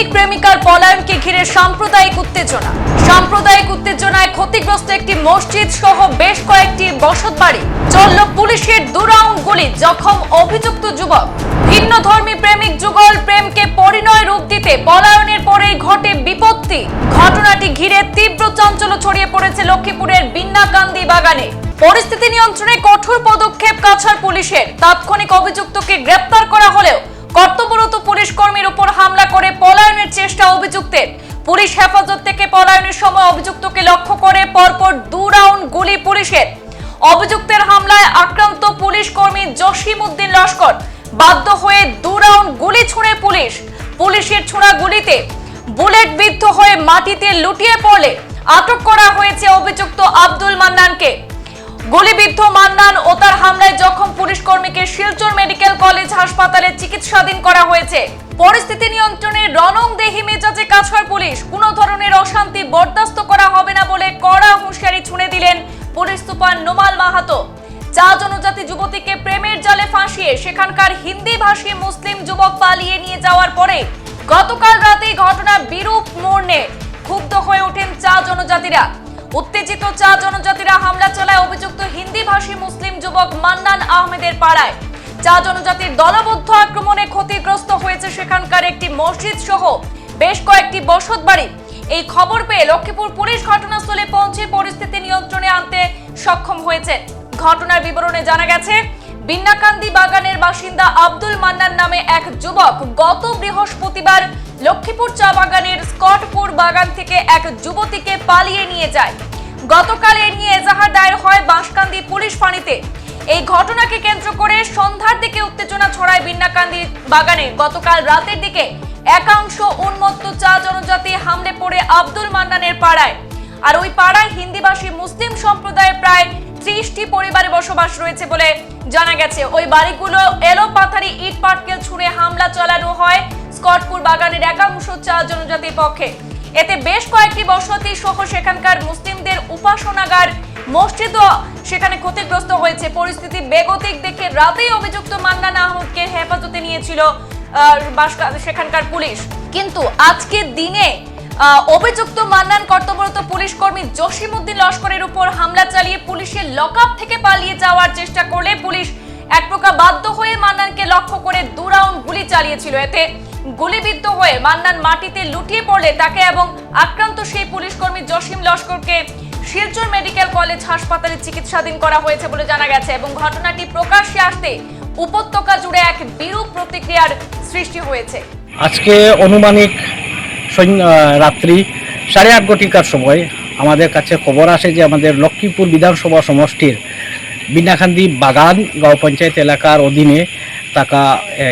প্রেমিক প্রেমিকার পলায়নকে ঘিরে সাম্প্রদায়িক উত্তেজনা। সাম্প্রদায়িক উত্তেজনায় ক্ষতিগ্রস্ত একটি মসজিদ সহ বেশ কয়েকটি বসতবাড়ি। চলল পুলিশের দু রাউন্ড গুলি, জখম অভিযুক্ত যুবক। ভিন্ন ধর্মী প্রেমিক যুগল প্রেমকে পরিণয় রূপ দিতে পলায়নের পরেই ঘটে বিপত্তি। ঘটনাটি ঘিরে তীব্র চাঞ্চল্য ছড়িয়ে পড়েছে লক্ষ্মীপুরের বিন্নাকান্দি বাগানে। পরিস্থিতি নিয়ন্ত্রণে কঠোর পদক্ষেপ কাছাড় পুলিশের। তাৎক্ষণিক অভিযুক্তকে গ্রেপ্তার করা হলেও কর্তব্যরত পুলিশ কর্মীর উপর হামলা করে পলায়নের চেষ্টা অভিযুক্তের। পুলিশ হেফাজত থেকে পলায়নের সময় অভিযুক্তকে লক্ষ্য করে পরপর দু রাউন্ড গুলি পুলিশের। অভিযুক্তের হামলায় আক্রান্ত পুলিশ কর্মী জসিম উদ্দিন লস্কর বাধ্য হয়ে দু রাউন্ড গুলি ছুঁড়ে পুলিশ। পুলিশের ছোড়া গুলিতে বুলেট বিদ্ধ হয়ে মাটিতে লুটিয়ে পড়লে আটক করা হয়েছে অভিযুক্ত আব্দুল মান্নানকে। গুলিবিদ্ধ মান্নান ও তার হামলায় জখম পুলিশ কর্মীকে শিলচর মেডিকেল কলেজ হাসপাতালে চিকিৎসাধীন করা হয়েছে। পরিস্থিতি নিয়ন্ত্রণে রণং দেহি মেজাজে কাজ করে পুলিশ। কোনো ধরনের অশান্তি বরদাস্ত করা হবে না বলে কড়া হুঁশিয়ারি ছুঁড়ে দিলেন পুলিশ সুপার নোমাল মাহাতো। চা জনজাতি যুবতীকে প্রেমের জালে ফাঁসিয়ে সেখানকার হিন্দি ভাষী মুসলিম যুবক পালিয়ে নিয়ে যাওয়ার পরে গতকাল রাতে ঘটনা বিরূপ মোড় ক্ষুব্ধ হয়ে ওঠেন চা জনজাতিরা। উত্তেজিত চা জনজাতিরা হামলা চালায় অভিযুক্ত হিন্দি ভাষী মুসলিম যুবক মান্নান আহমেদের পাড়ায়। চা জনজাতির দলবদ্ধ আক্রমণে ক্ষতিগ্রস্ত হয়েছে সেখানকার একটি মসজিদ সহ বেশ কয়েকটি বসত বাড়ি। এই খবর পেয়ে লক্ষ্মীপুর পুলিশ ঘটনাস্থলে পৌঁছে পরিস্থিতি নিয়ন্ত্রণে আনতে সক্ষম হয়েছে। ঘটনার বিবরণে জানা গেছে বিন্নাকান্দি বাগানের বাসিন্দা আব্দুল মান্নান নামে এক যুবক গত বৃহস্পতিবার লক্ষ্মীপুর চা বাগানের স্কটপুর বাগান থেকে এক যুবতীকে পালিয়ে নিয়ে যায়। গতকাল এ নিয়ে এজাহার দায়ের হয় বাঁশকান্দি পুলিশ ফাঁড়িতে। এই ঘটনাকে কেন্দ্র করে সন্ধ্যার দিকে উত্তেজনা ছড়ায় বিন্নাকান্দি বাগানে। গতকাল রাতের দিকে একাংশ উন্মত্ত চা জনজাতি হামলে পড়ে আব্দুল মান্নানের পাড়ায়। আর ওই পাড়ায় হিন্দিভাষী মুসলিম সম্প্রদায়ের প্রায় ত্রিশটি পরিবারে বসবাস রয়েছে বলে জানা গেছে। ওই বাড়িগুলো এলো পাথারি ইট পাটকেল ছুঁড়ে হামলা চালানো হয় স্কটপুর বাগানের একাংশ চা জনজাতির পক্ষে। এতে বেশ কয়েকটি বসতি সহ সেখানকার মুসলিমদের উপাসনাগার, মসজিদও সেখানে ক্ষতিগ্রস্ত হয়েছে। পরিস্থিতি বেগতিক দেখে রাতেই অভিযুক্ত মান্নান আহমদকে হেফাজতে নিয়েছিল সেখানকার পুলিশ। কিন্তু আজকের দিনে অভিযুক্ত মান্নান কর্তব্যরত পুলিশ কর্মী জসিমউদ্দিন লস্করের উপর হামলা চালিয়ে পুলিশের লকআপ থেকে পালিয়ে যাওয়ার চেষ্টা করলে পুলিশ এক প্রকার বাধ্য হয়ে মান্নানকে লক্ষ্য করে দু রাউন্ড গুলি চালিয়েছিল। এতে গুলিবিদ্ধ হয়ে মান্নান মাটিতে লুটিয়ে পড়লে তাকে এবং আক্রান্ত সেই পুলিশ কর্মী জসিম লস্করকে শিলচর মেডিকেল কলেজ হাসপাতালে চিকিৎসাধীন করা হয়েছে বলে জানা গেছে এবং ঘটনাটি প্রকাশ্যে আসতে উপত্যকা জুড়ে এক বিরূপ প্রতিক্রিয়ার সৃষ্টি হয়েছে। আজকে অনুমানিক রাত্রি সাড়ে আট ঘটিকার সময় আমাদের কাছে খবর আসে যে আমাদের লক্ষ্মীপুর বিধানসভা সমষ্টির বিনাখান্দি বাগান গাঁও পঞ্চায়েত এলাকার অধীনে থাকা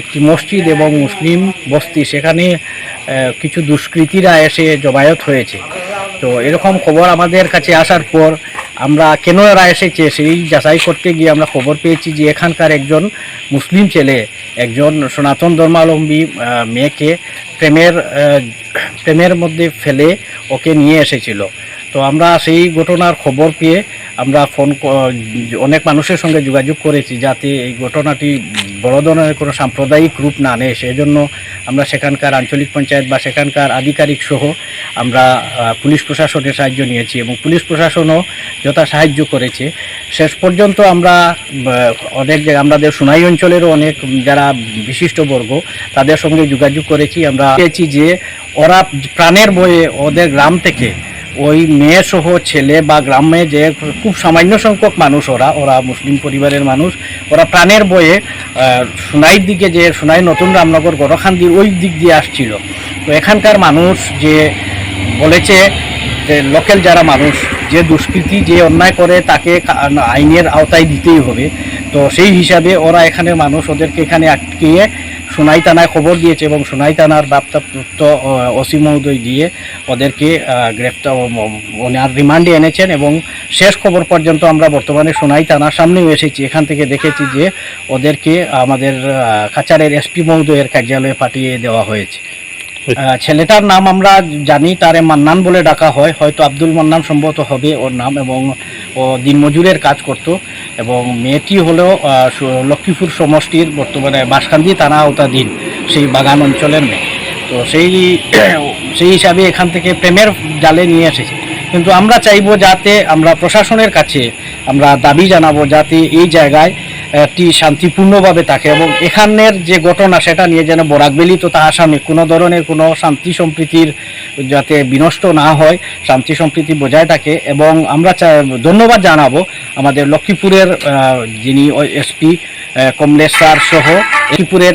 একটি মসজিদ এবং মুসলিম বস্তি। সেখানে কিছু দুষ্কৃতীরা এসে জমায়েত হয়েছে। তো এরকম খবর আমাদের কাছে আসার পর আমরা কেন এরা এসেছে সেই যাচাই করতে গিয়ে আমরা খবর পেয়েছি যে এখানকার একজন মুসলিম ছেলে, একজন সনাতন ধর্মাবলম্বী মেয়েকে প্রেমের প্রেমের মধ্যে ফেলে ওকে নিয়ে এসেছিল। তো আমরা সেই ঘটনার খবর পেয়ে আমরা ফোন অনেক মানুষের সঙ্গে যোগাযোগ করেছি যাতে এই ঘটনাটি বড় ধরনের কোনো সাম্প্রদায়িক রূপ না নেয়। সেজন্য আমরা সেখানকার আঞ্চলিক পঞ্চায়েত বা সেখানকার আধিকারিক সহ আমরা পুলিশ প্রশাসনের সাহায্য নিয়েছি এবং পুলিশ প্রশাসনও যথা সাহায্য করেছে। শেষ পর্যন্ত আমরা অনেক আমাদের সোনাই অঞ্চলেরও অনেক যারা বিশিষ্ট বর্গ, তাদের সঙ্গে যোগাযোগ করেছি। আমরা পেয়েছি যে ওরা প্রাণের বয়ে ওদের গ্রাম থেকে ওই মেয়ে সহ ছেলে বা গ্রামে যে খুব সামান্য সংখ্যক মানুষ ওরা ওরা মুসলিম পরিবারের মানুষ ওরা প্রাণের বয়ে আহ, সোনাইর দিকে যে সোনাই নতুন রামনগর গরখান্দির ওই দিক দিয়ে আসছিল। তো এখানকার মানুষ যে বলেছে যে লোকাল যারা মানুষ যে দুষ্কৃতি যে অন্যায় করে তাকে আইনের আওতায় দিতেই হবে। তো সেই হিসাবে ওরা এখানে মানুষ ওদেরকে এখানে আটকিয়ে সোনাই থানায় খবর দিয়েছে এবং সোনাই থানার প্রাপ্তপ্রাপ্ত ওসি মহোদয় গিয়ে ওদেরকে গ্রেপ্তার ওনার রিমান্ডে এনেছেন এবং শেষ খবর পর্যন্ত আমরা বর্তমানে সোনাই থানার সামনেও এসেছি। এখান থেকে দেখেছি যে ওদেরকে আমাদের কাচারের এসপি মহোদয়ের কার্যালয়ে পাঠিয়ে দেওয়া হয়েছে। ছেলেটার নাম আমরা জানি, তারে মান্নান বলে ডাকা হয়। হয়তো আব্দুল মান্নান সম্ভবত হবে ওর নাম এবং ও দিনমজুরের কাজ করত এবং মেয়েটি হলো লক্ষ্মীপুর সমষ্টির বর্তমানে বাসকান্দি থানা দিন সেই বাগান অঞ্চলের মেয়ে। তো সেই সেই হিসাবে এখান থেকে প্রেমের জালে নিয়ে এসেছে। কিন্তু আমরা চাইব যাতে আমরা প্রশাসনের কাছে আমরা দাবি জানাব যাতে এই জায়গায় একটি শান্তিপূর্ণভাবে থাকে এবং এখানের যে ঘটনা সেটা নিয়ে যেন বরাকবেলি তথা আসামে, কোনো ধরনের কোনো শান্তি সম্প্রীতির যাতে বিনষ্ট না হয়, শান্তি সম্প্রীতি বজায় থাকে এবং আমরা ধন্যবাদ জানাব আমাদের লক্ষ্মীপুরের যিনি এসপি কমলেশ স্যার সহ, লক্ষ্মীপুরের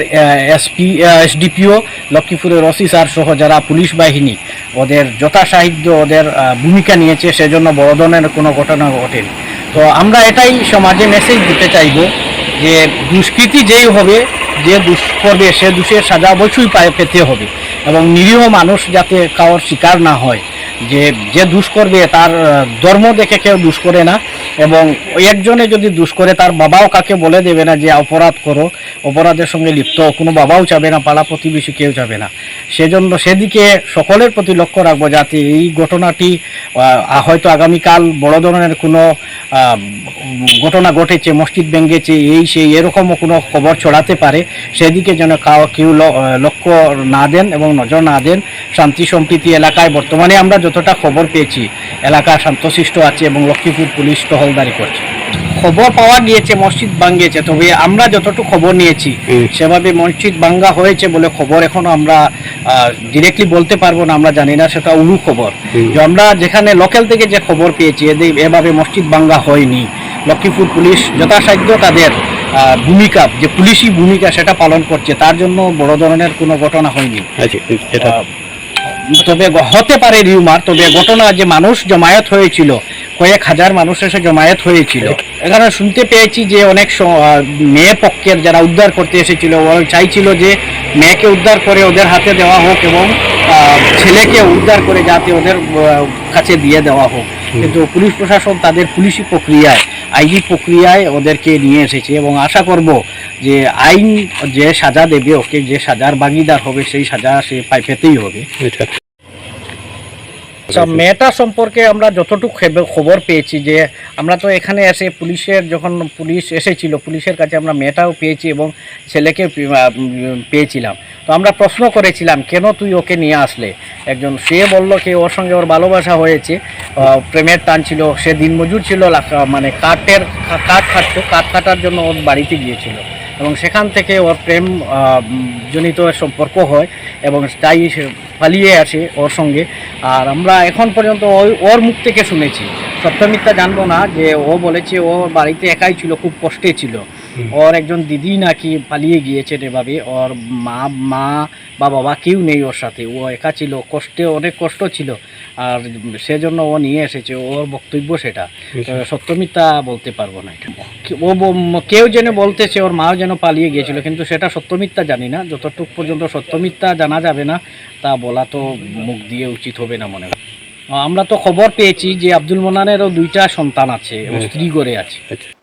এসপি এসডিপিও, লক্ষ্মীপুরের ওসি স্যার সহ যারা পুলিশ বাহিনী ওদের যথাসাহিত্য ওদের ভূমিকা নিয়েছে, সেজন্য বড় ধরনের কোনো ঘটনা ঘটেনি। তো আমরা এটাই সমাজে মেসেজ দিতে চাইব যে দুষ্কৃতি যেই হবে, যে দুষ করবে, সে দুষের সাজা অবশ্যই পায়ে, পেতে হবে। এবং নিরীহ মানুষ যাতে কারোর শিকার না হয়, যে যে দুষ করবে, তার ধর্ম দেখে কেউ দুষ করে না। এবং একজনে যদি দুষ করে, তার বাবাও কাকে বলে দেবে না যে অপরাধ করো? অপরাধের সঙ্গে লিপ্ত, কোনো বাবাও চাবে না, পাড়া প্রতিবেশী কেউ যাবে না। সেজন্য সেদিকে সকলের প্রতি লক্ষ্য রাখব যাতে এই ঘটনাটি হয়তো আগামীকাল বড় ধরনের কোনো ঘটনা ঘটেছে, মসজিদ ভেঙেছে, এই সেই এরকমও কোনো খবর ছড়াতে পারে। সেদিকে যেন কাউ লক্ষ্য না দেন এবং নজর না দেন, শান্তি সম্প্রীতি এলাকায় বর্তমানে আমরা যতটা খবর পেয়েছি, এলাকা শান্তশিষ্ট আছে এবং লক্ষ্মীপুর পুলিশ টহলদারি করছে। খবর পাওয়া গিয়েছে মসজিদ ভাঙ্গিয়েছে তবে আমরা যতটুকু খবর নিয়েছি সেভাবে মসজিদ ভাঙ্গা হয়েছে বলে খবর এখনও আমরা ডিরেক্টলি বলতে পারব না আমরা জানি না সেটা উড়ু খবর। যে আমরা যেখানে লোকাল থেকে যে খবর পেয়েছি এভাবে মসজিদ ভাঙ্গা হয়নি। লক্ষ্মীপুর পুলিশ যথাসাধ্য তাদের ভূমিকা যে পুলিশি ভূমিকা সেটা পালন করছে তার জন্য বড় ধরনের কোনো ঘটনা হয়নি। আচ্ছা তবে হতে পারে রিউমার তবে ঘটনা যে মানুষ জমায়েত হয়েছিল কয়েক হাজার মানুষ এসে জমায়েত হয়েছিল। এখানে শুনতে পেয়েছি যে অনেক মেয়ে পক্ষের যারা উদ্ধার করতে এসেছিল, ওরা চাইছিল যে মেয়েকে উদ্ধার করে ওদের হাতে দেওয়া হোক এবং ছেলেকে উদ্ধার করে যাতে ওদের কাছে দিয়ে দেওয়া হোক। কিন্তু পুলিশ প্রশাসন তাদের পুলিশি প্রক্রিয়ায়, আইনি প্রক্রিয়ায় ওদেরকে নিয়ে এসেছে এবং আশা করব যে আইন যে সাজা দেবে, ওকে যে সাজার ভাগিদার হবে, সেই সাজা সে পাই পেতেই হবে। আচ্ছা মেয়েটা সম্পর্কে আমরা যতটুকু খবর পেয়েছি যে আমরা তো এখানে এসে পুলিশের যখন পুলিশ এসেছিল পুলিশের কাছে আমরা মেয়েটাও পেয়েছি এবং ছেলেকে পেয়েছিলাম। তো আমরা প্রশ্ন করেছিলাম কেন তুই ওকে নিয়ে আসলে? একজন সে বলল কি ওর সঙ্গে ওর ভালোবাসা হয়েছে প্রেমের টান ছিল সে দিনমজুর ছিল মানে কাঠের কাঠ কাটতো কাঠ কাটার জন্য ওর বাড়িতে গিয়েছিল। এবং সেখান থেকে ওর প্রেম জনিত সম্পর্ক হয় এবং তাই পালিয়ে আসে ওর সঙ্গে। আর আমরা এখন পর্যন্ত ওই, ওর মুখ থেকে শুনেছি। সত্যমিথ্যা জানব না যে ও বলেছে ও বাড়িতে একাই ছিল, খুব কষ্টে ছিল। ওর একজন দিদি নাকি পালিয়ে গিয়েছেন এভাবে ওর মা মা বা বাবা কেউ নেই ওর সাথে। ও একা ছিল কষ্টে অনেক কষ্ট ছিল। আর সেজন্য ও নিয়ে এসেছে। ওর বক্তব্য সেটা। তবে সত্য মিথ্যা বলতে পারব না এটা ও কেউ যেন বলতেছে ওর মাও যেন পালিয়ে গিয়েছিল কিন্তু সেটা সত্য মিথ্যা জানি না। যতটুকু পর্যন্ত সত্য মিথ্যা জানা যাবে না তা বলা তো মুখ দিয়ে উচিত হবে না মনে হয়। আমরা তো খবর পেয়েছি যে আব্দুল মোনানেরও দুইটা সন্তান আছে এবং স্ত্রী করে আছে। আচ্ছা।